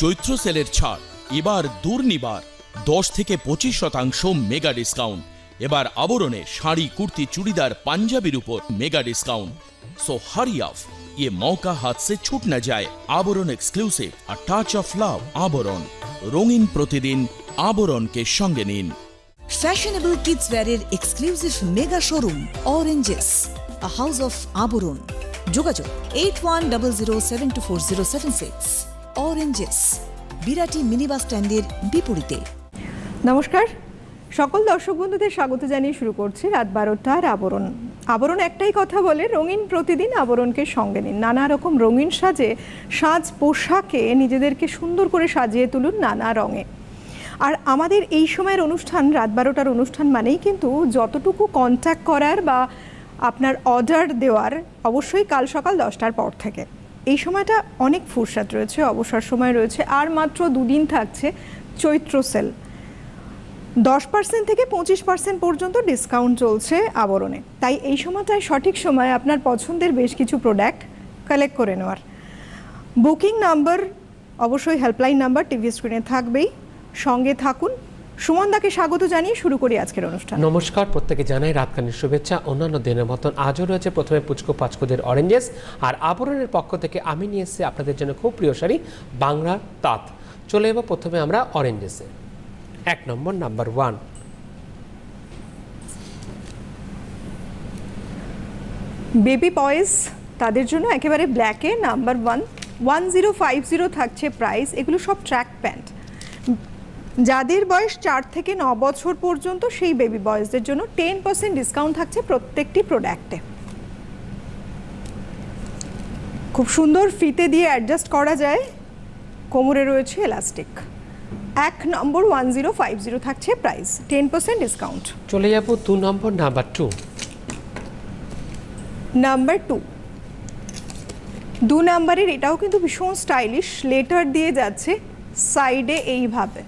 চৈত্র সেলের ছাড়। এবার দুর্নিবার, দশ থেকে পঁচিশ শতাংশ মেগা ডিসকাউন্ট। এবার আবরণে শাড়ি, কুর্তি, চুড়িদার, পাঞ্জাবির উপর mega discount. So hurry off ये মৌকা हाथ से छूट न जाए Abaran exclusive a touch of love রঙিন প্রতিদিন আবরণকে সঙ্গে নিন। Fashionable kids ওয়্যারের exclusive mega showroom Oranges house of Abaran. যোগাযোগ eight one double zero seven two four zero seven six Oranges Birati mini bus স্ট্যান্ডের বিপরীতে। নমস্কার। সকল দর্শক বন্ধুদের স্বাগত জানিয়ে শুরু করছি রাত বারোটার আবরণ। আবরণ একটাই কথা বলে, রঙিন প্রতিদিন আবরণকে সঙ্গে নিন। নানা রকম রঙিন সাজে সাজ পোশাকে নিজেদেরকে সুন্দর করে সাজিয়ে তুলুন নানা রঙে। আর আমাদের এই সময়ের অনুষ্ঠান, রাত বারোটার অনুষ্ঠান মানেই কিন্তু যতটুকু কন্ট্যাক্ট করার বা আপনার অর্ডার দেওয়ার, অবশ্যই কাল সকাল দশটার পর থেকে। এই সময়টা অনেক ফুরসাদ রয়েছে, অবসর সময় রয়েছে, আর মাত্র দুদিন থাকছে চৈত্র সেল। দশ পার্সেন্ট থেকে পঁচিশ পার্সেন্ট পর্যন্ত ডিসকাউন্ট চলছে আবরণে। তাই এই সময়টায় সঠিক সময় আপনার পছন্দের বেশ কিছু প্রোডাক্ট কালেক্ট করে নেওয়ার। বুকিং নাম্বার অবশ্যই হেল্পলাইন নাম্বার টিভি স্ক্রিনে থাকবেই। সঙ্গে থাকুন সুমনদাকে স্বাগত জানিয়ে শুরু করি আজকের অনুষ্ঠান। নমস্কার প্রত্যেকে জানাই রাতখানির শুভেচ্ছা। অন্যান্য দিনের মতন আজও রয়েছে প্রথমে পুচকো পাচকোদের অরেঞ্জেস আর আবরণের পক্ষ থেকে আমি নিয়ে এসেছি আপনাদের জন্য খুব প্রিয় শাড়ি বাংলার তাঁত। চলে এবার প্রথমে আমরা অরেঞ্জেসে এক নম্বর নাম্বার ওয়ান। বেবি বয়েজ তাদের জন্য একেবারে ব্ল্যাকে number one. One zero five zero থাকছে প্রাইস এগুলো সব ট্র্যাক প্যান্ট যাদের বয়স চার থেকে ন বছর পর্যন্ত সেই বেবি বয়সদের জন্য টেন পার্সেন্ট ডিসকাউন্ট থাকছে প্রত্যেকটি প্রোডাক্টে খুব সুন্দর ফিতে দিয়ে অ্যাডজাস্ট করা যায়। কোমরে রয়েছে এলাস্টিক এক নম্বর ওয়ান জিরো ফাইভ জিরো থাকছে প্রাইস টেন পার্সেন্ট ডিসকাউন্ট চলে যাব দু নম্বর নাম্বার টু নাম্বার টু দু নাম্বারের এটাও কিন্তু ভীষণ স্টাইলিশ লেটার দিয়ে যাচ্ছে সাইডে এইভাবে।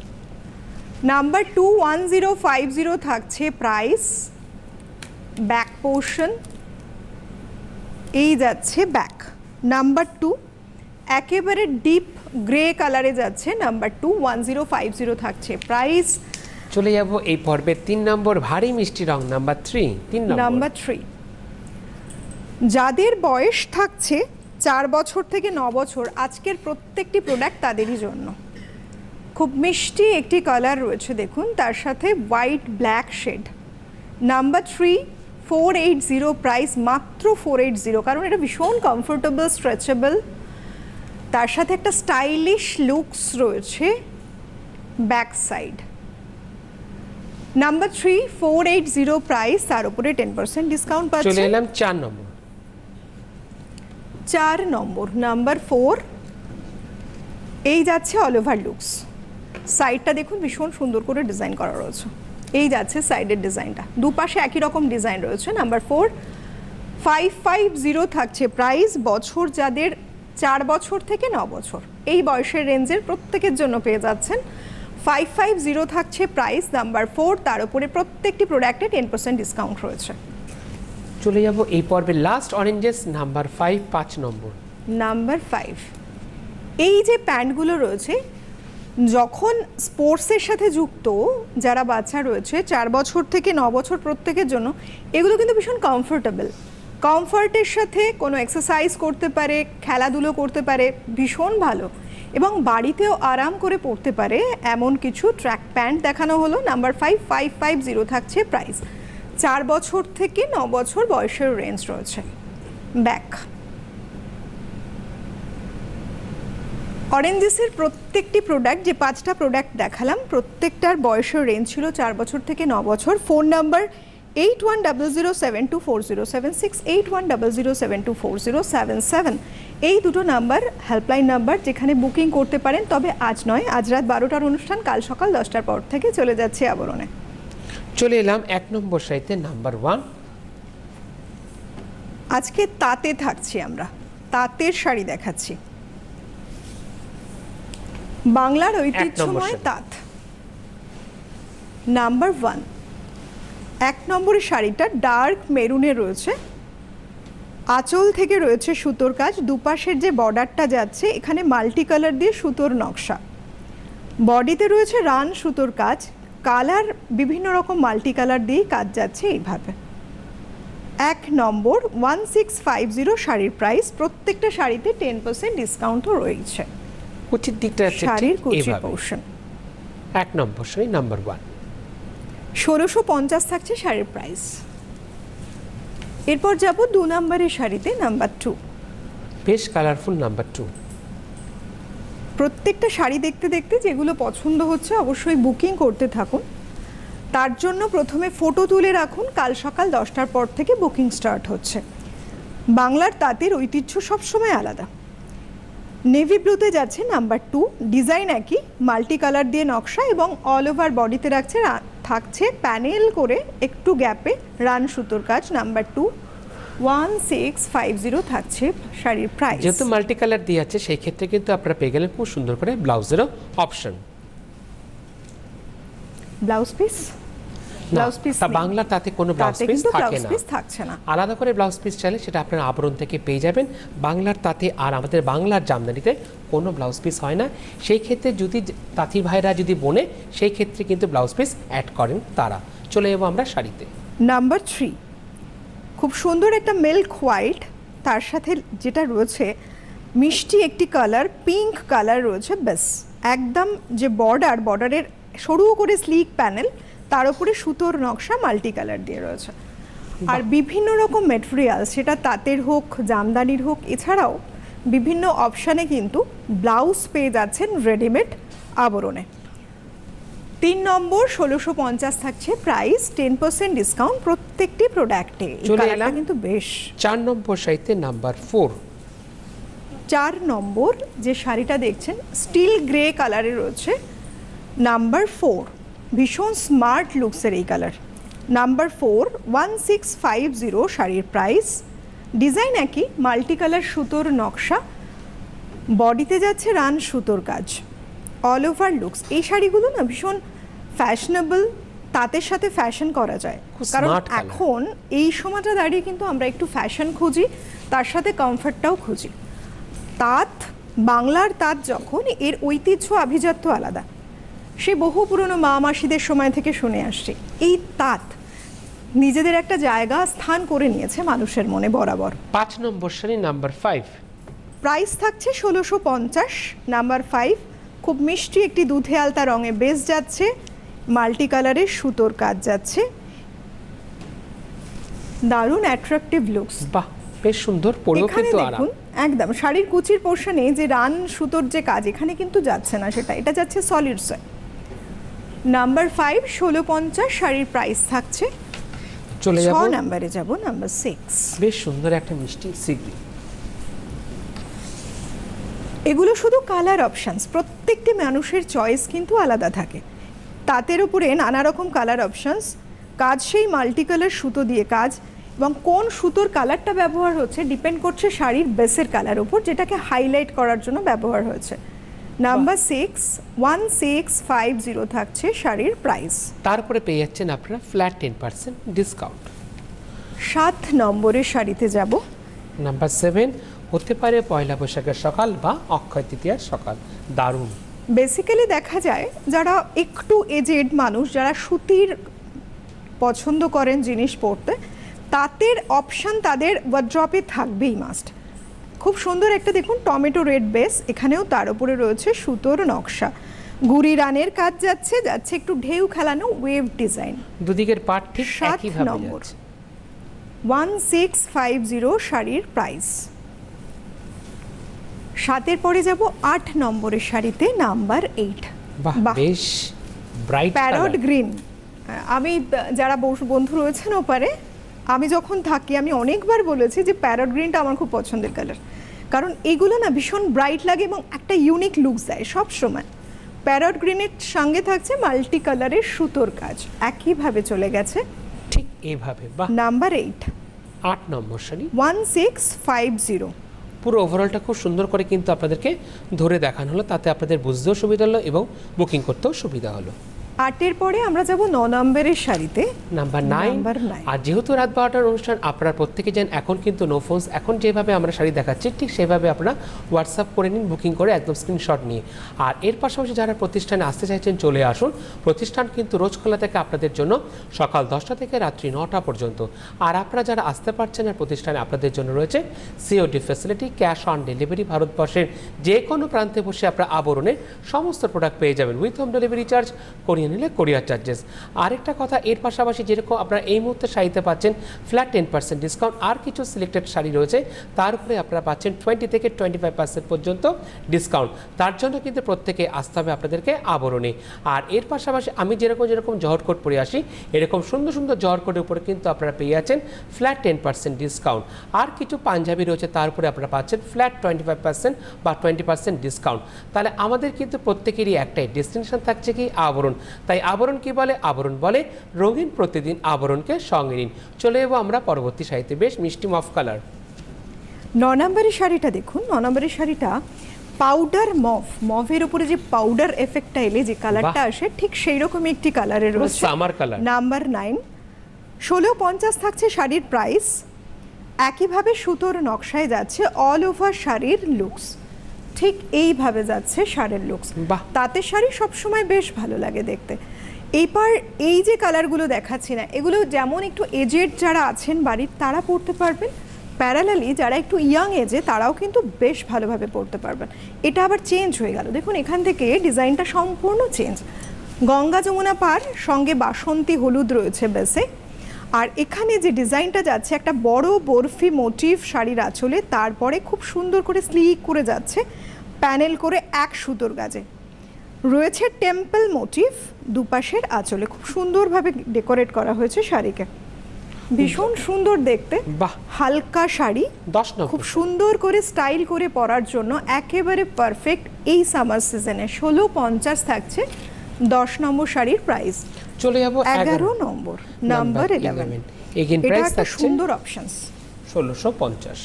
Number two one zero five zero থাকছে প্রাইস ব্যাক পোর্শন এই যাচ্ছে ব্যাক নাম্বার টু একেবারে ডিপ গ্রে কালারে যাচ্ছে number two one zero five zero থাকছে প্রাইস চলে যাব এই পর্বের তিন নম্বর ভারী মিষ্টি রং নাম্বার থ্রি তিন নাম্বার। থ্রি যাদের বয়স থাকছে চার বছর থেকে ন বছর আজকের প্রত্যেকটি প্রোডাক্ট তাদেরই জন্য। খুব মিষ্টি একটি কালার রয়েছে দেখুন। তার সাথে white black shade. Number three four eight zero price মাত্র ফোর এইট জিরো কারণ এটা ভীষণ কমফোর্টেবল স্ট্রেচেবল তার সাথে একটা স্টাইলিশ লুকস রয়েছে back side number three four eight zero price তার উপরে টেন পার্সেন্ট ডিসকাউন্ট চলে পাচ্ছে এলাম চার নম্বর। চার নম্বর নাম্বার ফোর এই যাচ্ছে অল ওভার লুকস সাইডটা দেখুন ভীষণ সুন্দর করে ডিজাইন করা রয়েছে। এই যাচ্ছে সাইডের ডিজাইনটা দুপাশে একই রকম ডিজাইন রয়েছে। Number four five five zero থাকছে প্রাইস বছর যাদের চার বছর থেকে ন বছর এই বয়সের রেঞ্জের প্রত্যেকের জন্য পেয়ে যাচ্ছেন। ফাইভ ফাইভ জিরো থাকছে প্রাইস নাম্বার ফোর তার উপরে প্রত্যেকটি প্রোডাক্টে টেন পার্সেন্ট ডিসকাউন্ট রয়েছে। চলে যাব এই পর্বের লাস্ট অরেঞ্জেস নাম্বার ফাইভ পাঁচ নম্বর। নাম্বার ফাইভ এই যে প্যান্টগুলো রয়েছে যখন স্পোর্টসের সাথে যুক্ত, যারা বাচ্চা রয়েছে, চার বছর থেকে ন বছর প্রত্যেকের জন্য, এগুলো কিন্তু ভীষণ কমফোর্টেবল কমফর্টের সাথে কোনো এক্সারসাইজ করতে পারে, খেলাধুলো করতে পারে, ভীষণ ভালো। এবং বাড়িতেও আরাম করে পড়তে পারে, এমন কিছু ট্র্যাক প্যান্ট দেখানো হলো number five five five zero থাকছে প্রাইস চার বছর থেকে ন বছর বয়সের রেঞ্জ রয়েছে। ব্যাক অরেঞ্জেসের প্রত্যেকটি প্রোডাক্ট যে পাঁচটা প্রোডাক্ট দেখালাম প্রত্যেকটার বয়সের রেঞ্জ ছিল চার বছর থেকে ন বছর। Phone number eight one double zero seven two four zero seven six eight one double zero seven two four zero seven seven এই দুটো নাম্বার হেল্পলাইন নাম্বার যেখানে বুকিং করতে পারেন তবে আজ নয় আজ রাত বারোটার অনুষ্ঠান কাল সকাল দশটার পর থেকে চলে যাচ্ছে আবরণে। চলে এলাম এক নম্বর সাইতে নাম্বার ওয়ান আজকে তাঁতে থাকছি আমরা তাঁতের শাড়ি দেখাচ্ছি। বাংলার ঐতিহ্যময় তাঁত। Number one. এক নম্বরের শাড়িটা ডার্ক মেরুনে রয়েছে। আঁচল থেকে রয়েছে সুতোর কাজ। দুপাশের যে বর্ডারটা যাচ্ছে এখানে মাল্টি কালার দিয়ে সুতোর নকশা। বডিতে রয়েছে রান সুতোর কাজ। কালার বিভিন্ন রকম মাল্টি কালার দিয়েই কাজ যাচ্ছে এইভাবে। এক নম্বর ওয়ান সিক্স ফাইভ জিরো শাড়ির প্রাইস। প্রত্যেকটা শাড়িতে টেন পার্সেন্ট ডিসকাউন্টও রয়েছে। কুচির দিকটা যাচ্ছে শাড়ির ঠিক কুচি এইভাবে। পোর্শন এক নম্বর শাড়ি নাম্বার ওয়ান ষোলোশো পঞ্চাশ থাকছে শাড়ির প্রাইস এরপর যাব দু নম্বরের শাড়িতে নাম্বার টু বেশ কালারফুল নাম্বার টু প্রত্যেকটা শাড়ি দেখতে দেখতে যেগুলো পছন্দ হচ্ছে অবশ্যই বুকিং করতে থাকুন। তার জন্য প্রথমে ফটো তুলে রাখুন কাল সকাল দশটার পর থেকে বুকিং স্টার্ট হচ্ছে। বাংলার তাঁতের ঐতিহ্য সবসময় আলাদা। নেভি ব্লুতে যাচ্ছে নাম্বার টু ডিজাইন একই মাল্টি কালার দিয়ে নকশা এবং অল ওভার বডিতে রাখছে থাকছে প্যানেল করে একটু গ্যাপে রান সুতোর কাজ number two one six five zero থাকছে শাড়ির প্রাইস যেহেতু মাল্টি কালার দিয়ে আছে সেই ক্ষেত্রে কিন্তু আপনারা পেয়ে গেলেন খুব সুন্দর করে ব্লাউজেরও option blouse piece blouse piece তা বাংলা তাতে কোনো ব্লাউজ পিস থাকে না। থাকছে না। আলাদা করে ব্লাউজ পিস চাইলে সেটা আপনার আবরণ থেকে পেয়ে যাবেন। বাংলার তাতে আর আমাদের বাংলার জামদানিতে কোনো ব্লাউজ পিস হয় না। সেই ক্ষেত্রে যদি তাঁতির ভাইরা যদি বনে সেই ক্ষেত্রে কিন্তু ব্লাউজ পিস অ্যাড করেন তারা। চলে যাব আমরা শাড়িতে। নাম্বার থ্রি খুব সুন্দর একটা মিল্ক হোয়াইট তার সাথে যেটা রয়েছে মিষ্টি একটি কালার পিঙ্ক কালার রয়েছে ব্যাস। একদম যে বর্ডার বর্ডারের সরু করে স্লিক প্যানেল তার উপরে সুতোর নকশা মাল্টি কালার দিয়ে রয়েছে। আর বিভিন্ন রকম মেটেরিয়াল সেটা তাঁতের হোক জামদানির হোক এছাড়াও বিভিন্ন অপশানে কিন্তু ব্লাউজ পেয়ে যাচ্ছেন রেডিমেড আবরণে। তিন নম্বর ষোলোশো পঞ্চাশ থাকছে প্রাইস টেন পার্সেন্ট ডিসকাউন্ট প্রত্যেকটি প্রোডাক্টে কালারটা কিন্তু বেশ। চার নম্বর শাড়িতে নাম্বার ফোর চার নম্বর যে শাড়িটা দেখছেন স্টিল গ্রে কালারে রয়েছে নাম্বার ফোর ভীষণ স্মার্ট লুকসের এই colour. Number four one six five zero শাড়ির প্রাইস। ডিজাইন একই মাল্টি কালার সুতোর নকশা। বডিতে যাচ্ছে রান সুতোর কাজ। অল ওভার লুকস এই শাড়িগুলো না ভীষণ ফ্যাশনেবল তাঁতের সাথে ফ্যাশন করা যায়। কারণ এখন এই সময়টা দাঁড়িয়ে কিন্তু আমরা একটু ফ্যাশন খুঁজি তার সাথে কমফর্টটাও খুঁজি। তাঁত বাংলার তাঁত যখন এর ঐতিহ্য আভিজাত্য আলাদা। সে বহু পুরনো মা মাসিদের সময় থেকে শুনে আসছে। এই তাঁত নিজেদের একটা জায়গা স্থান করে নিয়েছে মানুষের মনে বরাবর। পাঁচ নম্বর শাড়ি নাম্বার ফাইভ প্রাইস থাকছে ষোলোশো পঞ্চাশ নাম্বার ফাইভ খুব মিষ্টি একটি দুধে আলতা রঙে বেস যাচ্ছে মাল্টি কালারের সুতোর কাজ যাচ্ছে। দারুণ অ্যাট্রাকটিভ লুকস বাহ বেশ সুন্দর পরেও কিন্তু আরাম। একদম শাড়ির কুচির পোর্শনে যে রান সুতোর যে কাজ এখানে কিন্তু যাচ্ছে না সেটা এটা যাচ্ছে সলিডসে নাম্বার ফাইভ ষোলো পঞ্চাশ শাড়ির প্রাইস থাকছে। চলে যাব। নাম্বারে যাব নাম্বার সিক্স বেশ সুন্দর একটা মিষ্টি সিগ্রি এগুলো শুধু কালার অপশনস প্রত্যেকটি মানুষের চয়েস কিন্তু আলাদা থাকে। তাঁতের উপরে নানা রকম কালার অপশানস কাজ সেই মাল্টি কালার সুতো দিয়ে কাজ এবং কোন সুতোর কালারটা ব্যবহার হচ্ছে ডিপেন্ড করছে শাড়ির বেসের কালার উপর যেটাকে হাইলাইট করার জন্য ব্যবহার হয়েছে। Number six one six five zero থাকছে শাড়ির প্রাইস তারপরে পেয়ে যাচ্ছেন আপনারা ফ্ল্যাট টেন পার্সেন্ট ডিসকাউন্ট সাত নম্বরের শাড়িতে যাব। নাম্বার সেভেন হতে পারে পয়লা বৈশাখের সকাল বা অক্ষয় তৃতীয়ার সকাল। দারুণ। বেসিক্যালি দেখা যায় যারা একটু এজেড মানুষ যারা সুতির পছন্দ করেন জিনিস পরতে তাঁতের অপশান তাদের ওয়ার্ড্রপে থাকবেই মাস্ট খুব সুন্দর একটা দেখুন টমেটো রেড বেস এখানেও তার উপরে রয়েছে সুতোর নকশা। গুড়ি রানের কাজ যাচ্ছে যাচ্ছে একটু ঢেউ খেলানো ওয়েভ ডিজাইন দুদিকের পাট ঠিক সাত নম্বর। ওয়ান সিক্স ফাইভ জিরো শাড়ির প্রাইস সাতের পরে যাব আট নম্বরের শাড়িতে নাম্বার এইট বাহ বেশ ব্রাইট প্যারট গ্রিন আমি যারা বন্ধু রয়েছেন ওপারে আমি যখন থাকি আমি অনেকবার বলেছি যে প্যারট গ্রিনটা আমার খুব পছন্দের কালার কারণ এগুলো না ভীষণ ব্রাইট লাগে এবং একটা ইউনিক লুক দেয় সব সময়। প্যারট গ্রিনের সঙ্গে থাকছে মাল্টি কালারের সুতোর কাজ। একইভাবে চলে গেছে। ঠিক এইভাবে বাহ। নাম্বার এইট আট নম্বর sari one six five zero পুরো ওভারঅলটা খুব সুন্দর করে কিন্তু আপনাদেরকে ধরে দেখানো হলো তাতে আপনাদের বুঝতেও সুবিধা হলো এবং বুকিং করতেও সুবিধা হলো। আটের পরে আমরা যাব ন নম্বরের শাড়িতে নাম্বার নাইন আর যেহেতু রাত বারোটার অনুষ্ঠান আপনারা প্রত্যেকে জানেন এখন কিন্তু নো ফোনস এখন যেভাবে আমরা শাড়ি দেখাচ্ছি ঠিক সেভাবে আপনারা হোয়াটসঅ্যাপ করে নিন বুকিং করে একদম স্ক্রিনশট নিয়ে। আর এর পাশাপাশি যারা প্রতিষ্ঠানে আসতে চাইছেন চলে আসুন। প্রতিষ্ঠান কিন্তু রোজ খোলা থাকে আপনাদের জন্য সকাল দশটা থেকে রাত্রি নটা পর্যন্ত। আর আপনারা যারা আসতে পারছেন আর প্রতিষ্ঠানে আপনাদের জন্য রয়েছে COD facility cash on delivery ভারতবর্ষের যে কোনো প্রান্তে বসে আপনারা আবরণের সমস্ত প্রোডাক্ট পেয়ে যাবেন। উইথ হোম ডেলিভারি চার্জ করিয়ে নিলে কোরিয়ার চার্জেস আরেকটা কথা, এর পাশাপাশি যেরকম আপনারা এই মুহূর্তে শাড়িতে পাচ্ছেন ফ্ল্যাট টেন পার্সেন্ট ডিসকাউন্ট আর কিছু সিলেক্টেড শাড়ি রয়েছে, তার উপরে আপনারা পাচ্ছেন টোয়েন্টি থেকে টোয়েন্টি ফাইভ পার্সেন্ট পর্যন্ত ডিসকাউন্ট তার জন্য কিন্তু প্রত্যেকে আসতে হবে আপনাদেরকে আবরণে। আর এর পাশাপাশি আমি যেরকম যেরকম জহর কোট পরে আসি, এরকম সুন্দর সুন্দর জহর কোটের উপরে কিন্তু আপনারা পেয়ে যাচ্ছেন ফ্ল্যাট টেন পার্সেন্ট ডিসকাউন্ট আর কিছু পাঞ্জাবি রয়েছে, তার উপরে আপনারা পাচ্ছেন ফ্ল্যাট টোয়েন্টি ফাইভ পার্সেন্ট বা টোয়েন্টি পার্সেন্ট ডিসকাউন্ট তাহলে আমাদের কিন্তু প্রত্যেকেরই একটাই ডেস্টিনেশন থাকছে কি? আবরণ। তাই আবরণ কি বলে? আবরণ বলে রঙিন প্রতিদিন আবরণকে সঙ্গে নিন। চলে যাব আমরা পরবর্তী সাহিত্যে বেশ মিষ্টি মফ কালার। ন নম্বরের শাড়িটা দেখুন। ন নম্বরের শাড়িটা পাউডার মফ। মফের উপরে যে পাউডার এফেক্টটা এলে যে কালারটা আসে ঠিক সেই রকমই একটি কালারের রয়েছে। summer colour। Number nine. ষোলো পঞ্চাশ থাকছে শাড়ির প্রাইস একইভাবে সুতোর নকশায় যাচ্ছে অল ওভার শাড়ির লুকস ঠিক এইভাবে যাচ্ছে শাড়ির লুকস বাহ। তাতে শাড়ি সবসময় বেশ ভালো লাগে দেখতে। এইবার এই যে কালারগুলো দেখাচ্ছি না এগুলো যেমন একটু এজেড যারা আছেন বাড়ির তারা পড়তে পারবেন। প্যারালালি যারা একটু ইয়াং এজে তারাও কিন্তু বেশ ভালোভাবে পড়তে পারবেন। এটা আবার চেঞ্জ হয়ে গেল। দেখুন এখান থেকে ডিজাইনটা সম্পূর্ণ চেঞ্জ গঙ্গা যমুনা পার সঙ্গে বাসন্তী হলুদ রয়েছে বেসে। আর এখানে যে ডিজাইনটা যাচ্ছে একটা বড় বরফি মোটিভ শাড়ির আঁচলে তারপরে খুব সুন্দর করে স্লিক করে যাচ্ছে প্যানেল করে এক সুতোর গাজে। রয়েছে টেম্পল মোটিভ দুপাশের আঁচলে খুব সুন্দরভাবে ডেকোরেট করা হয়েছে শাড়িকে। ভীষণ সুন্দর দেখতে। বাহ। হালকা শাড়ি খুব সুন্দর করে স্টাইল করে পরার জন্য একেবারে পারফেক্ট এই সামার সিজনে। ষোলো পঞ্চাশ থাকছে দশ নম্বর শাড়ির প্রাইস। চলে যাব এগারো নম্বর নাম্বার ইলেভেন এগেন এটা প্রাইস থাকছে সুন্দর অপশনস ষোলোশো পঞ্চাশ।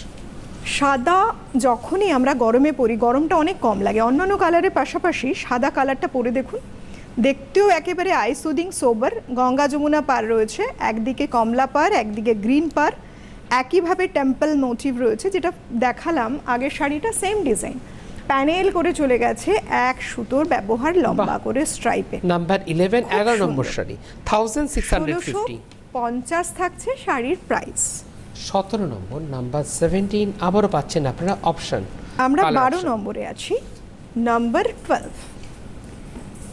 সাদা যখনই আমরা গরমে পরি গরমটা অনেক কম লাগে। অন্যান্য কালারের পাশাপাশি সাদা কালারটা পরে দেখুন। দেখতেও একেবারে eye soothing sober Ganga Jamuna পার রয়েছে একদিকে কমলা পার একদিকে গ্রিন পার। একইভাবে টেম্পল মোটিভ রয়েছে যেটা দেখালাম আগের শাড়িটা সেম ডিজাইন প্যানেল করে চলে গেছে এক সুতোর ব্যবহার লম্বা করে স্ট্রাইপে নাম্বার ইলেভেন এগারো নম্বর sari thousand six hundred fifty পঞ্চাশ থাকছে শাড়ির প্রাইস সতেরো নম্বর নাম্বার সেভেন্টিন আবারও পাচ্ছেন আপনারা অপশন আমরা বারো নম্বরে আছি। নাম্বার টুয়েলভ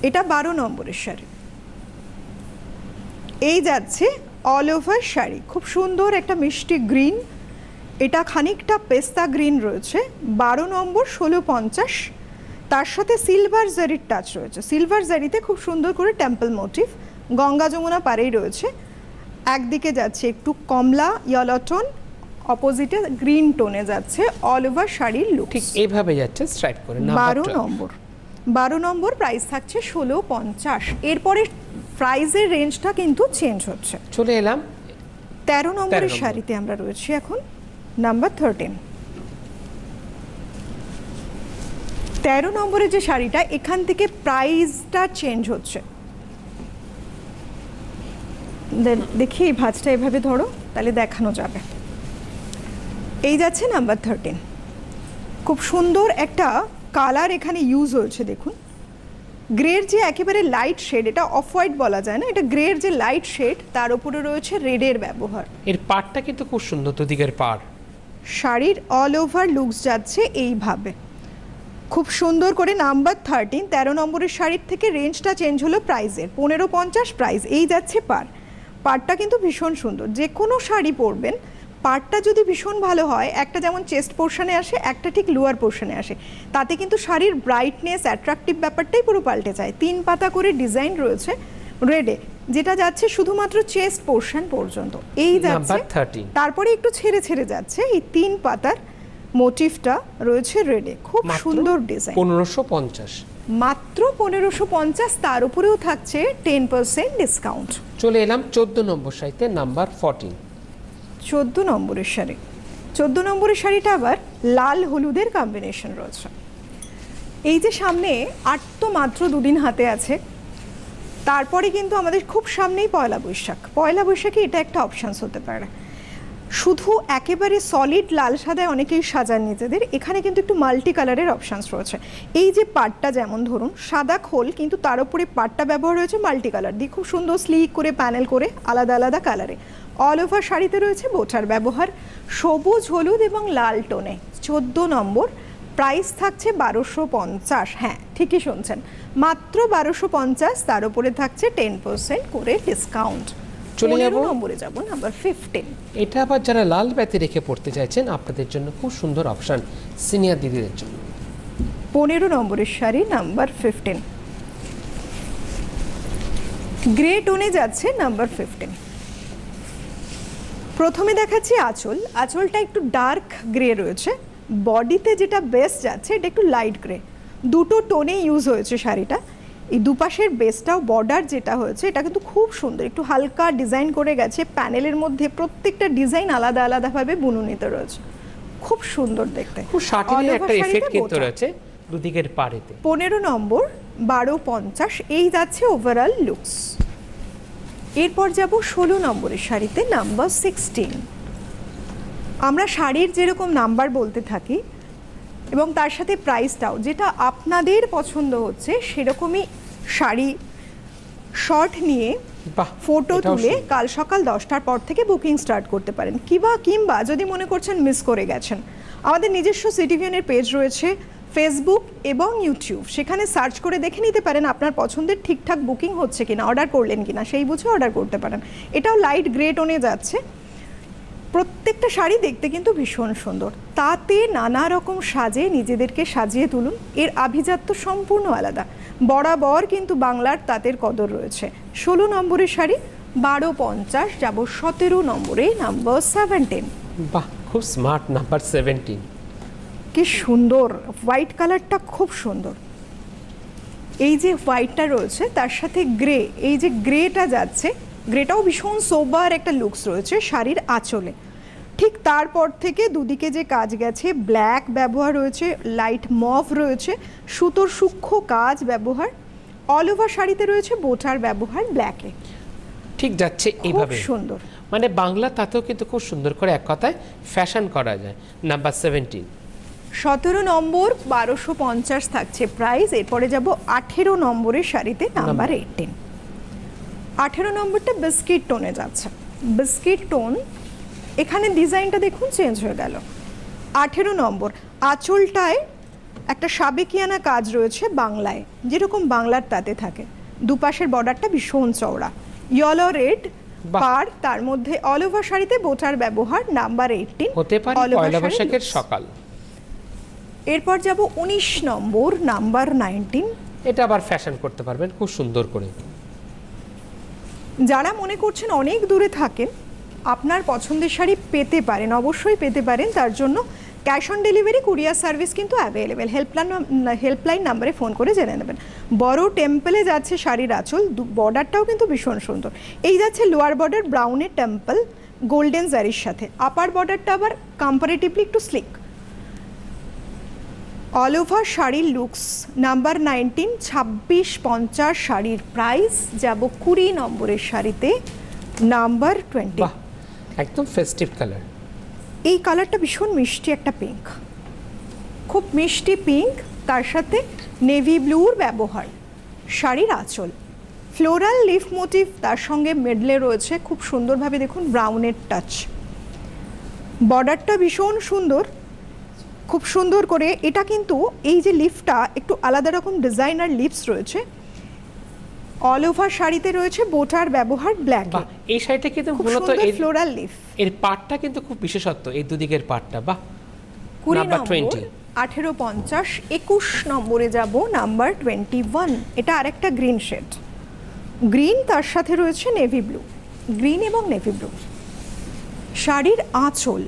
এটা বারো নম্বরের শাড়ি। এই যাচ্ছে অল ওভার শাড়ি। খুব সুন্দর একটা মিষ্টি গ্রিন এটা খানিকটা পেস্তা গ্রিন রয়েছে বারো নম্বর ষোলো পঞ্চাশ। তার সাথে সিলভার জারির টাচ রয়েছে। সিলভার জারিতে খুব সুন্দর করে টেম্পল মোটিভ গঙ্গা যমুনা পারেই রয়েছে। একদিকে যাচ্ছে একটু কমলা ইয়লটন অপোজিটে গ্রিন টোনে যাচ্ছে অল ওভার শাড়ির লুক ঠিক এইভাবে যাচ্ছে স্ট্রাইপ করে বারো নম্বর। বারো নম্বর প্রাইস থাকছে ষোলো পঞ্চাশ। এরপরে প্রাইজের রেঞ্জটা কিন্তু চেঞ্জ হচ্ছে। চলে এলাম তেরো নম্বরের শাড়িতে আমরা রয়েছি এখন। নাম্বার থার্টিন তেরো নম্বরের যে শাড়িটা, এখান থেকে প্রাইসটা চেঞ্জ হচ্ছে। দেখি এই ভাঁজটা এভাবে ধরো, তাহলে দেখানো যাবে। এই যাচ্ছে নাম্বার থার্টিন খুব সুন্দর একটা কালার এখানে ইউজ হয়েছে, দেখুন। গ্রের যে একেবারে লাইট শেড এটা অফ হোয়াইট বলা যায় না, এটা গ্রের যে লাইট শেড তার উপরে রয়েছে রেডের ব্যবহার। এর পাড়টা কিন্তু খুব সুন্দর, দুদিকের পাড়। শাড়ির অল ওভার লুকস যাচ্ছে এইভাবে। খুব সুন্দর করে নাম্বার থার্টিন তেরো নম্বরের শাড়ির থেকে রেঞ্জটা চেঞ্জ হলো প্রাইজের পনেরো পঞ্চাশ প্রাইস এই যাচ্ছে পার। পারটা কিন্তু ভীষণ সুন্দর। যে কোনো শাড়ি পরবেন পারটা যদি ভীষণ ভালো হয়, একটা যেমন চেস্ট পোর্শনে আসে, একটা ঠিক লোয়ার পোর্শনে আসে। তাতে কিন্তু শাড়ির ব্রাইটনেস অ্যাট্রাকটিভ ব্যাপারটাই পুরো পাল্টে যায়। তিন পাতা করে ডিজাইন রয়েছে রেডে যেটা যাচ্ছে শুধুমাত্র চেস্ট পোর্শন পর্যন্ত। এই যাচ্ছে তারপরে একটু ছেড়ে ছেড়ে যাচ্ছে এই তিন পাতার মোটিভটা রয়েছে রেডে খুব সুন্দর ডিজাইন পনেরোশো পঞ্চাশ। মাত্র পনেরোশো পঞ্চাশ তার উপরেও থাকছে টেন পার্সেন্ট ডিসকাউন্ট চলে এলাম চোদ্দ নম্বর শাড়িতে নাম্বার ফোরটিন চোদ্দ নম্বরের শাড়ি। চোদ্দ নম্বরের শাড়িটা আবার লাল হলুদের কম্বিনেশন রয়েছে। এই যে সামনে আট তো মাত্র দুদিন হাতে আছে তারপরে কিন্তু আমাদের খুব সামনেই পয়লা বৈশাখ। পয়লা বৈশাখে এটা একটা অপশানস হতে পারে। শুধু একেবারে সলিড লাল সাদায় অনেকেই সাজান নিজেদের, এখানে কিন্তু একটু মাল্টি কালারের অপশানস রয়েছে। এই যে পাটটা যেমন ধরুন, সাদা খোল কিন্তু তার উপরে পাটটা ব্যবহার হয়েছে মাল্টি কালার দিয়ে। খুব সুন্দর স্লিক করে প্যানেল করে আলাদা আলাদা কালারে অল ওভার শাড়িতে রয়েছে বোটার ব্যবহার। সবুজ, হলুদ এবং লাল টোনে চোদ্দ নম্বর প্রাইস থাকছে বারোশো পঞ্চাশ। হ্যাঁ ঠিকই শুনছেন। মাত্র বারোশো পঞ্চাশ তার উপরে থাকছে টেন পার্সেন্ট করে ডিসকাউন্ট। চলে যাব। নম্বরে যাব নাম্বার ফিফটিন এটা আবার যারা লাল ব্যাতি রেখে পড়তে চাইছেন আপনাদের জন্য খুব সুন্দর অপশন সিনিয়র দিদিদের জন্য। পনেরো নম্বরের শাড়ি নাম্বার ফিফটিন গ্রে টোনে যাচ্ছে নাম্বার ফিফটিন প্রথমে দেখাচ্ছি আঁচল। আঁচলটা একটু ডার্ক গ্রে রয়েছে। বডিতে যেটা বেস্ট যাচ্ছে এটা একটু লাইট গ্রে দুটো টোনে ইউজ হয়েছে শাড়িটা। এই দুপাশের বেসটাও বর্ডার যেটা হয়েছে এটা কিন্তু খুব সুন্দর। একটু হালকা ডিজাইন করে গেছে প্যানেলের মধ্যে প্রত্যেকটা ডিজাইন আলাদা আলাদাভাবে বুননিত রয়েছে। খুব সুন্দর দেখতে। খুব শাটিনের একটা এফেক্ট কিন্তু রয়েছে দুদিকের পাড়েতে। পনেরো নম্বর বারো পঞ্চাশ এই যাচ্ছে ওভারঅল লুকস এরপর যাব ষোলো নম্বরের শাড়িতে নাম্বার সিক্সটিন আমরা শাড়ির যেরকম নাম্বার বলতে থাকি এবং তার সাথে প্রাইসটাও যেটা আপনাদের পছন্দ হচ্ছে সেরকমই শাড়ি শর্ট নিয়ে ফটো তুলে কাল সকাল দশটার পর থেকে বুকিং স্টার্ট করতে পারেন। কিবা কিংবা যদি মনে করছেন মিস করে গেছেন আমাদের নিজস্ব সিটিভিএনের পেজ রয়েছে ফেসবুক এবং ইউটিউব সেখানে সার্চ করে দেখে নিতে পারেন আপনার পছন্দের ঠিকঠাক বুকিং হচ্ছে কিনা অর্ডার করলেন কিনা সেই বুঝে অর্ডার করতে পারেন। এটাও লাইট গ্রে টোনে যাচ্ছে। প্রত্যেকটা শাড়ি দেখতে কিন্তু ভীষণ সুন্দর। তাতে নানা রকম সাজে নিজেদেরকে সাজিয়ে তুলুন। এর আভিজাত্য সম্পূর্ণ আলাদা। বরাবর কিন্তু বাংলার তাঁতের কদর রয়েছে। ষোলো নম্বরের শাড়ি বারো পঞ্চাশ যাব সতেরো নম্বরে নাম্বার সেভেন্টিন। বাহ খুব স্মার্ট নাম্বার সেভেন্টিন। কি সুন্দর! হোয়াইট কালারটা খুব সুন্দর। এই যে হোয়াইটটা রয়েছে তার সাথে গ্রে এই যে গ্রেটা যাচ্ছে গ্রেটাও ভীষণ সোবার একটা লুকস রয়েছে শাড়ির আঁচলে। ঠিক তারপর থেকে দুদিকে যে কাজ গেছে ব্ল্যাক ব্যবহার রয়েছে লাইট মভ রয়েছে সুতোর সূক্ষ্ম কাজ ব্যবহার অল ওভার শাড়িতে রয়েছে বোটার ব্যবহার ব্ল্যাকে। ঠিক যাচ্ছে এইভাবে সুন্দর। মানে বাংলা তাতেও কিন্তু খুব সুন্দর করে এক কথায় ফ্যাশন করা যায়। নাম্বার সেভেন্টিন সতেরো নম্বর বারোশো পঞ্চাশ থাকছে প্রাইস এরপরে যাব আঠেরো নম্বরের শাড়িতে নাম্বার এইটিন আঠেরো নম্বরটা বিস্কিট টোনে যাচ্ছে। বিস্কিট টোন এখানে ডিজাইনটা দেখুন চেঞ্জ হয়ে গেল। আঠেরো নম্বর আঁচলটায় একটা সাবেকিয়ানা কাজ রয়েছে বাংলায় যেরকম বাংলার তাতে থাকে। দুপাশের বর্ডারটা ভীষণ চওড়া। Yellow red. পার তার মধ্যে অল ওভার শাড়িতে বোটার ব্যবহার নাম্বার এইটিন হতে পারে পয়লা বৈশাখের সকাল। এরপর যাব উনিশ নম্বর নাম্বার নাইনটিন এটা আবার ফ্যাশন করতে পারবেন খুব সুন্দর করে। যারা মনে করছেন অনেক দূরে থাকেন, আপনার পছন্দের শাড়ি পেতে পারেন, অবশ্যই পেতে পারেন। তার জন্য cash on delivery courier service কিন্তু অ্যাভেলেবেল হেল্পলাইন হেল্পলাইন নাম্বারে ফোন করে জেনে নেবেন। বড় টেম্পলে যাচ্ছে শাড়ির আঁচল বর্ডারটাও কিন্তু ভীষণ সুন্দর। এই যাচ্ছে লোয়ার বর্ডার ব্রাউনের টেম্পল গোল্ডেন জারির সাথে। আপার বর্ডারটা আবার কম্পারেটিভলি একটু স্লিক অল ওভার শাড়ির লুকস নাম্বার নাইনটিন ছাব্বিশ পঞ্চাশ শাড়ির প্রাইস যাব কুড়ি নম্বরের শাড়িতে নাম্বার টোয়েন্টি একদম ফেস্টিভ কালার এই কালারটা ভীষণ মিষ্টি একটা পিঙ্ক খুব মিষ্টি পিঙ্ক তার সাথে নেভি ব্লুর ব্যবহার শাড়ির আঁচল। ফ্লোরাল লিফ মোটিভ তার সঙ্গে মেডলে রয়েছে খুব সুন্দরভাবে দেখুন ব্রাউনের টাচ বর্ডারটা ভীষণ সুন্দর খুব সুন্দর করে এটা কিন্তু এই যে লিফটা একটু আলাদা রকম ডিজাইনার লিপস রয়েছে। অল ওভার শাড়িতে রয়েছে বোটার ব্যবহার ব্ল্যাক এই শাড়িটা কিন্তু মূলত এর ফ্লোরাল লিফ এর পাটটা কিন্তু খুব বিশেষত্ব এই দুদিকের পাটটা বাহ। কুড়ি নম্বর 20 আঠেরো পঞ্চাশ একুশ নম্বরে যাব নাম্বার টোয়েন্টি ওয়ান এটা আরেকটা গ্রিন শেড গ্রিন তার সাথে রয়েছে নেভি ব্লু গ্রিন এবং নেভি ব্লু শাড়ির আঁচল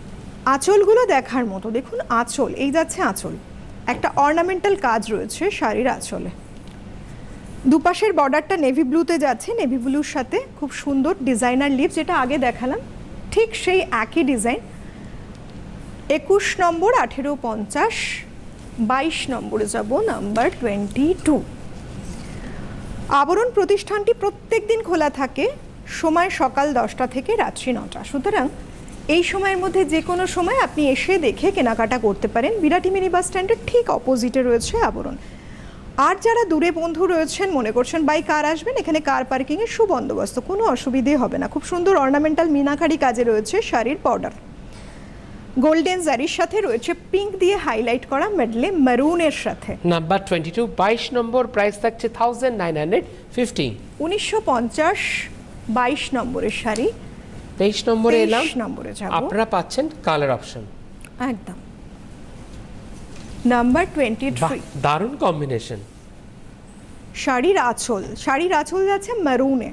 আঁচলগুলো দেখার মতো। দেখুন, আঁচল, এই যাচ্ছে আঁচল। একটা অর্নামেন্টাল কাজ রয়েছে শাড়ির আঁচলে। দুপাশের বর্ডারটা নেভি ব্লুতে যাচ্ছে নেভি ব্লুর সাথে খুব সুন্দর ডিজাইনার লিপ যেটা আগে দেখালাম, ঠিক সেই একই ডিজাইন একুশ নম্বর, আঠেরো পঞ্চাশ, বাইশ নম্বরে যাব নাম্বার টোয়েন্টি টু আবরণ প্রতিষ্ঠানটি প্রত্যেক দিন খোলা থাকে, সময় সকাল দশটা থেকে রাত্রি নটা। সুতরাং এই সময়ের মধ্যে যে কোনো সময় আপনি এসে দেখে কেনাকাটা করতে পারেন। বিরাটি মিনি বাস স্ট্যান্ডের ঠিক অপোজিটে রয়েছে আবরণ। আর যারা দূরে বন্ধু রয়েছেন মনে করছেন বাই কার আসবেন? এখানে কার পার্কিংয়ের সুবন্দোবস্ত? কোনো অসুবিধে হবে না। খুব সুন্দর অর্নামেন্টাল মিনাকারি কাজে রয়েছে শাড়ির বর্ডার গোল্ডেন জারির সাথে রয়েছে পিঙ্ক দিয়ে হাইলাইট করা মেডলে মেরুনের সাথে। নাম্বার টোয়েন্টি টু বাইশ নম্বর প্রাইস থাকছে থাউজেন্ড নাইন হান্ড্রেড ফিফটি উনিশশো পঞ্চাশ বাইশ নম্বরের শাড়ি। তেইশ নম্বরে এলাম। নম্বরে যাব। আপনারা পাচ্ছেন কালার অপশন। একদম। নাম্বার টোয়েন্টি দারুণ কম্বিনেশন শাড়ির আঁচল। শাড়ির আঁচল যাচ্ছে মেরুনে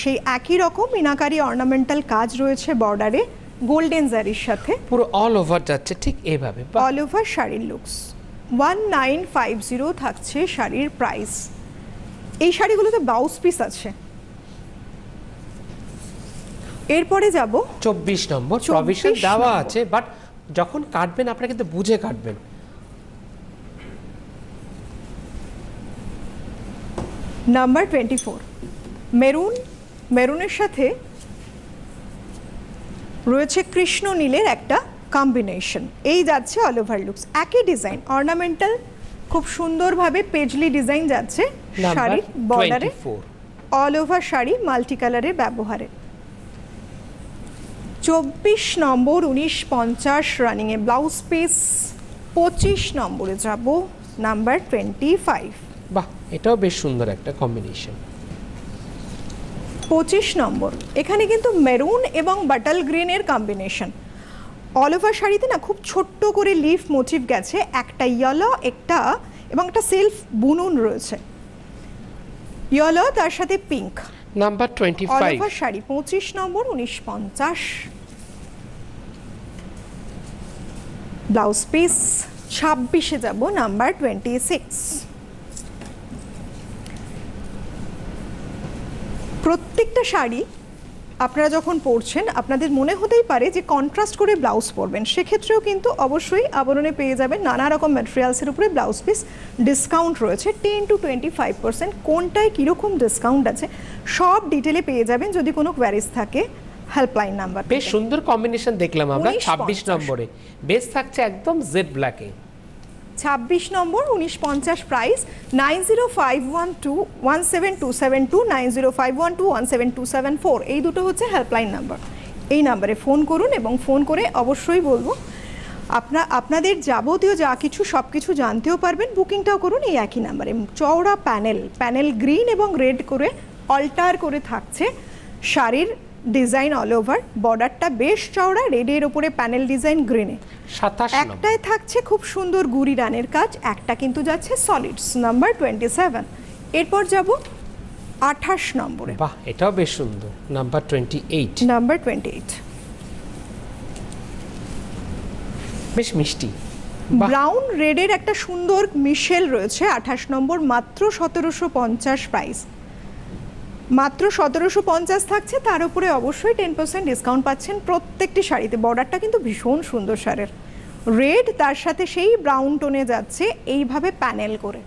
সেই একই রকম মিনাকারি অর্নামেন্টাল কাজ রয়েছে বর্ডারে গোল্ডেন জারির সাথে। পুরো অল ওভার যাচ্ছে ঠিক এভাবে। অল ওভার শাড়ির looks one nine five zero থাকছে শাড়ির প্রাইস এই শাড়িগুলোতে ব্লাউজ পিস আছে। এরপরে যাব চব্বিশ নম্বর 24 প্রভিশন দেওয়া আছে বাট যখন কাটবেন আপনারা কিন্তু বুঝে কাটবেন। নাম্বার টোয়েন্টি ফোর মেরুন মেরুনের সাথে রয়েছে কৃষ্ণ নীলের একটা কম্বিনেশন এই যাচ্ছে অল ওভার লুকস একই ডিজাইন অর্নামেন্টাল খুব সুন্দরভাবে পেজলি ডিজাইন যাচ্ছে শাড়ির বর্ডারে অল ওভার শাড়ি মাল্টি কালারের ব্যবহারে চব্বিশ নম্বর উনিশ পঞ্চাশ রানিংয়ে ব্লাউজ পিস পঁচিশ নম্বরে যাব নাম্বার টোয়েন্টি ফাইভ বাহ এটাও বেশ সুন্দর একটা কম্বিনেশন পঁচিশ নম্বর এখানে কিন্তু মেরুন এবং বাটাল গ্রিনের কম্বিনেশন অল ওভার শাড়িতে না খুব ছোট্ট করে লিফ মোটিভ গেছে একটা ইয়েলো একটা এবং একটা সেলফ বুনুন রয়েছে। ইয়েলো তার সাথে pink number twenty five sari, পঁচিশ নম্বর, উনিশ পঞ্চাশ। ব্লাউজ পিস, ছাব্বিশে যাব নাম্বার টোয়েন্টি সিক্স প্রত্যেকটা শাড়ি আপনারা যখন পরছেন আপনাদের মনে হতেই পারে যে কন্ট্রাস্ট করে ব্লাউজ পরবেন। সেক্ষেত্রেও কিন্তু অবশ্যই আবরণে পেয়ে যাবেন নানা রকম ম্যাটেরিয়ালসের উপরে ব্লাউজ পিস ডিসকাউন্ট রয়েছে ten to twenty five percent কোনটায় কীরকম ডিসকাউন্ট আছে সব ডিটেলে পেয়ে যাবেন যদি কোনো কোয়ারিজ থাকে হেল্পলাইন নাম্বার বেশ সুন্দর কম্বিনেশন দেখলাম আমরা ছাব্বিশ নম্বরে। বেশ থাকছে একদম জেড ব্ল্যাকে ছাব্বিশ নম্বর, উনিশ পঞ্চাশ price nine zero five one two one seven two seven two nine zero five one two one seven two seven four এই দুটো হচ্ছে হেল্পলাইন নাম্বার এই নাম্বারে ফোন করুন এবং ফোন করে অবশ্যই বলব, আপনা, আপনাদের যাবতীয় যা কিছু, সব কিছু জানতেও পারবেন। বুকিংটাও করুন এই একই নাম্বারে চওড়া প্যানেল প্যানেল গ্রিন এবং রেড করে অল্টার করে থাকছে শাড়ির ডিজাইন অল ওভার বর্ডারটা বেশ চওড়া রেডের ওপরে প্যানেল ডিজাইন গ্রিনে একটায় থাকছে খুব সুন্দর গুড়ি রানের কাজ একটা কিন্তু যাচ্ছে সলিডস নাম্বার টোয়েন্টি সেভেন এরপর যাব আঠাশ নম্বরে। বাহ এটাও বেশ সুন্দর number twenty eight number twenty eight বেশ মিষ্টি ব্রাউন রেডের একটা সুন্দর মিশেল রয়েছে আঠাশ নম্বর মাত্র সতেরোশো পঞ্চাশ প্রাইস মাত্র সতেরোশো পঞ্চাশ থাকছে তার উপরে অবশ্যই টেন পার্সেন্ট ডিসকাউন্ট পাচ্ছেন প্রত্যেকটি শাড়িতে। বর্ডারটা কিন্তু ভীষণ সুন্দর শাড়ির। রেড তার সাথে সেই ব্রাউন টোনে যাচ্ছে এইভাবে প্যানেল করে।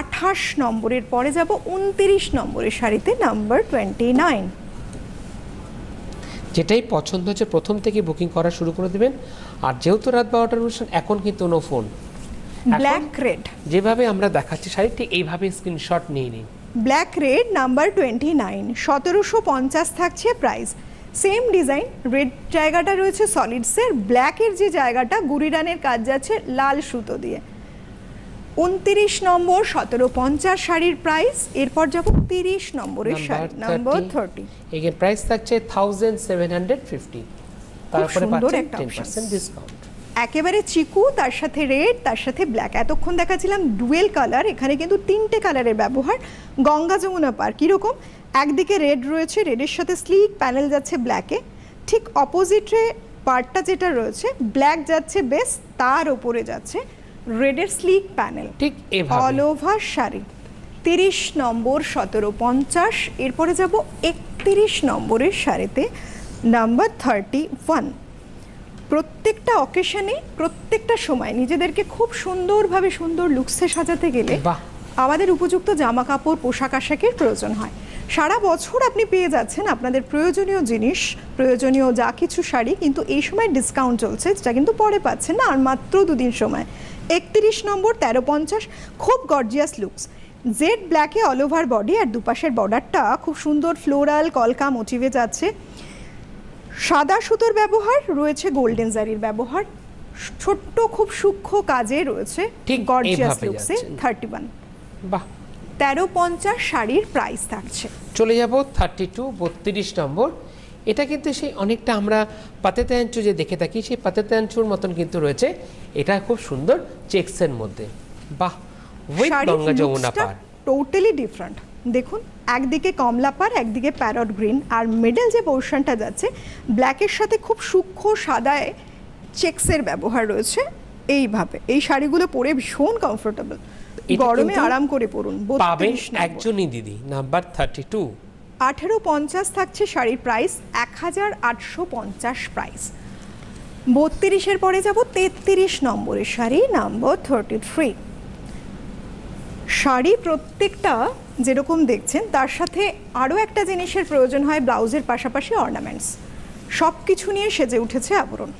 আঠাশ নম্বরের পরে যাব উনতিরিশ নম্বরের শাড়িতে নাম্বার টোয়েন্টি নাইন যেটাই পছন্দ হচ্ছে প্রথম থেকে বুকিং করা শুরু করে দেবেন। আর যেহেতু রাত বারোটার অনুষ্ঠান এখন কিন্তু নো ফোন ব্ল্যাক রেড যেভাবে আমরা দেখাচ্ছি শাড়ি ঠিক এইভাবে স্ক্রিনশট নিয়ে নিন। Black red number twenty nine সতেরোশো পঞ্চাশ থাকছে প্রাইস সেম ডিজাইন রেড জায়গাটা রয়েছে সলিডসের ব্ল্যাকের যে জায়গাটা গুড়িরানের কাজ যাচ্ছে লাল সুতো দিয়ে। উনতিরিশ নম্বর সতেরো পঞ্চাশ শাড়ির প্রাইস এরপর যাব তিরিশ নম্বরের শাড়ি নাম্বার থার্টি এখানে প্রাইস থাকছে থাউজেন্ড সেভেন হান্ড্রেড ফিফটি তারপরে পাচ্ছেন একটা টেন পার্সেন্ট ডিসকাউন্ট একেবারে চিকু তার সাথে রেড তার সাথে ব্ল্যাক। এতক্ষণ দেখাচ্ছিলাম ডুয়েল কালার এখানে কিন্তু তিনটে কালারের ব্যবহার। গঙ্গা যমুনা পার কীরকম? একদিকে রেড রয়েছে রেডের সাথে স্লিক প্যানেল যাচ্ছে ব্ল্যাকে। ঠিক অপোজিটে পার্টটা যেটা রয়েছে ব্ল্যাক যাচ্ছে বেস তার ওপরে যাচ্ছে রেডের স্লিক প্যানেল। ঠিক অল ওভার শাড়ি। তিরিশ নম্বর সতেরো পঞ্চাশ এরপরে যাব একত্রিশ নম্বরের শাড়িতে নাম্বার থার্টি ওয়ান প্রত্যেকটা অকেশনে প্রত্যেকটা সময় নিজেদেরকে খুব সুন্দরভাবে সুন্দর লুকসে সাজাতে গেলে আমাদের উপযুক্ত জামা কাপড় পোশাক আশাকের প্রয়োজন হয়। সারা বছর আপনি পেয়ে যাচ্ছেন আপনাদের প্রয়োজনীয় জিনিস প্রয়োজনীয় যা কিছু শাড়ি কিন্তু এই সময় ডিসকাউন্ট চলছে যেটা কিন্তু পরে পাচ্ছেন না আর মাত্র দুদিন সময়। একত্রিশ নম্বর তেরো পঞ্চাশ খুব গর্জিয়াস লুকস জেড ব্ল্যাকে অল ওভার বডি আর দুপাশের বর্ডারটা খুব সুন্দর ফ্লোরাল কলকা মোটিভে যাচ্ছে। সাদা সুতোর ব্যবহার রয়েছে গোল্ডেন জারির ব্যবহার ছোট্ট খুব সূক্ষ্ম কাজে রয়েছে ঠিক গর্জিয়াস লুকসে থার্টি ওয়ান বাহ। তেরো পঞ্চাশ শাড়ির প্রাইস থাকছে। চলে যাব থার্টি টু বত্রিশ নম্বর। এটা কিন্তু সেই অনেকটা আমরা পাতেতাঞ্চু যে দেখে থাকি সেই পাতেতাঞ্চুর মতন কিন্তু রয়েছে। এটা খুব সুন্দর চেক্সের মধ্যে। বাহ উইথ গঙ্গা যমুনা পার। টোটালি ডিফারেন্ট দেখুন একদিকে কমলা পার একদিকে প্যারট গ্রিন। আর মিডল যে পোর্শনটা যাচ্ছে ব্ল্যাকের সাথে খুব সূক্ষ্ম সাদায় চেক্সের ব্যবহার রয়েছে। এইভাবে এই শাড়িগুলো পরে ভীষণ কমফোর্টেবল গরমে আরাম করে পরুন পাবেন একজনই দিদি নাম্বার থার্টি টু আঠেরো পঞ্চাশ থাকছে শাড়ির প্রাইস এক হাজার আটশো পঞ্চাশ প্রাইস বত্রিশের পরে যাব তেত্রিশ নম্বরের sari number thirty three sari প্রত্যেকটা যেরকম দেখছেন তার সাথে আরও একটা জিনিসের প্রয়োজন হয় ব্লাউজের পাশাপাশি অর্নামেন্টস। সব কিছু নিয়ে সেজে উঠেছে আবরণ।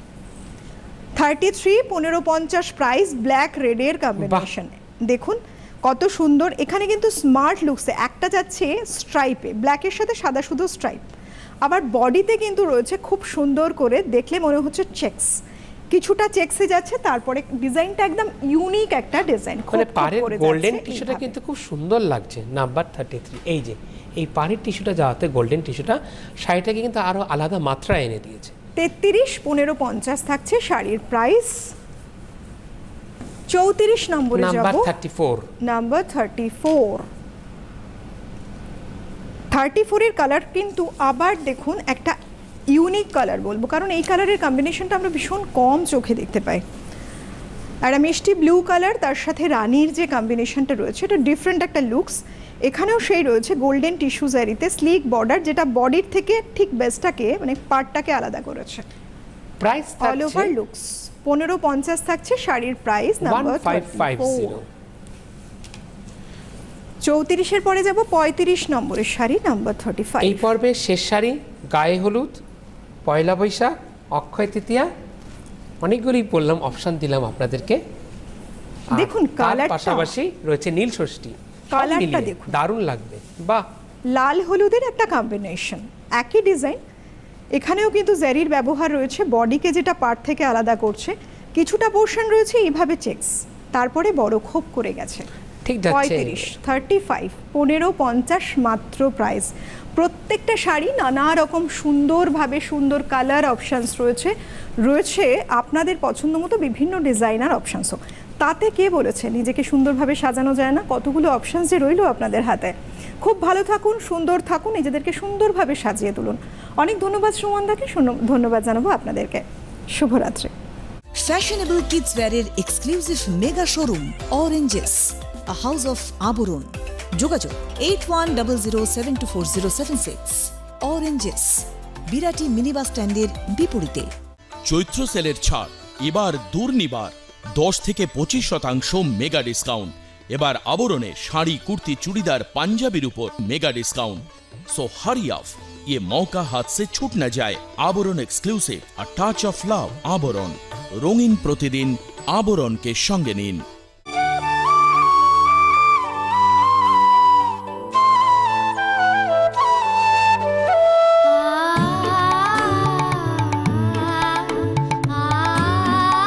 থার্টি থ্রি পনেরো পঞ্চাশ প্রাইস ব্ল্যাক রেডের কম্বিনেশন দেখুন কত সুন্দর। এখানে কিন্তু স্মার্ট লুকসে একটা যাচ্ছে স্ট্রাইপে ব্ল্যাকের সাথে সাদা শুধু স্ট্রাইপ আবার বডিতে কিন্তু রয়েছে খুব সুন্দর করে। দেখলে মনে হচ্ছে চেক্স কিছুটা চেক্সে যাচ্ছে তারপরে ডিজাইনটা একদম ইউনিক একটা ডিজাইন মানে পাড়ের গোল্ডেন টিস্যুটা কিন্তু খুব সুন্দর লাগছে নাম্বার থার্টি থ্রি এই যে এই পাড়ের টিস্যুটা যাওয়াতে গোল্ডেন টিস্যুটা শাড়িটাকে কিন্তু আরও আলাদা মাত্রা এনে দিয়েছে। তেত্রিশ পনেরো পঞ্চাশ থাকছে শাড়ির প্রাইস চৌত্রিশ নম্বরে নাম্বার যাব। Thirty four number thirty four thirty ফোরের কালার কিন্তু আবার দেখুন একটা ইউনিক কালার বলব। কারণ এই কালারের কম্বিনেশনটা আমরা ভীষণ কম চোখে দেখতে পাই। একটা মিষ্টি ব্লু কালার তার সাথে রানীর যে কম্বিনেশনটা রয়েছে এটা ডিফারেন্ট একটা লুকস এখানেও সেই রয়েছে গোল্ডেন টিস্যু জারিতে স্লিক বর্ডার যেটা বডির থেকে ঠিক বেসটাকে মানে পার্টটাকে আলাদা করেছে। প্রাইস অল ওভার লুকস পনেরো পঞ্চাশ থাকছে শাড়ির প্রাইস নাম্বার চৌত্রিশের পরে যাব পঁয়ত্রিশ নম্বরের শাড়ি নাম্বার থার্টি ফাইভ এই পর্বের শেষ শাড়ি গায়ে হলুদ। পয়লা বৈশাখ অক্ষয় তৃতীয়া অনেকগুলি বললাম অপশন দিলাম আপনাদেরকে। দেখুন, তার কালারটা- পাশাপাশি রয়েছে নীল ষষ্ঠী। কালারটা দেখুন। দারুণ লাগবে। বাহ! লাল হলুদের একটা কম্বিনেশন একই ডিজাইন এখানেও কিন্তু জেরির ব্যবহার রয়েছে বডিকে যেটা পার্ট থেকে আলাদা করছে। কিছুটা পোর্শন রয়েছে এইভাবে চেক্স তারপরে বড় খোপ করে গেছে। ঠিক যাচ্ছে। পঁয়ত্রিশ থার্টি ফাইভ পনেরো পঞ্চাশ মাত্র প্রাইস প্রত্যেকটা শাড়ি নানা রকম সুন্দরভাবে সুন্দর কালার অপশানস রয়েছে। রয়েছে আপনাদের পছন্দ মতো বিভিন্ন ডিজাইনার অপশানসও তাতে কে বলেছে? নিজেকে সুন্দরভাবে সাজানো যায় না। কতগুলো অপশানস যে রইল আপনাদের হাতে। খুব ভালো থাকুন সুন্দর থাকুন নিজেদেরকে সুন্দরভাবে সাজিয়ে তুলুন। অনেক ধন্যবাদ সুমনদাকে। ধন্যবাদ জানাব আপনাদেরকে। শুভরাত্রি। Fashionable kids wear exclusive mega showroom Oranges, a house of Aburun. যোগাযোগ eight one double zero seven two four zero seven six oranges Birati minibus স্ট্যান্ডের বিপরীতে। চৈত্র সেলের ছাড়, এবার দুর্নিবার, দশ থেকে পঁচিশ শতাংশ মেগা ডিসকাউন্ট এবার আবরণে শাড়ি, কুর্তি, চুড়িদার, পাঞ্জাবির উপর mega discount so hurry off ये মৌকা হাত সে ছুট না যায়, আবরণ এক্সক্লুসিভ আর টাচ অফ লাভ আবরণ। রঙিন প্রতিদিন আবরণকে সঙ্গে নিন।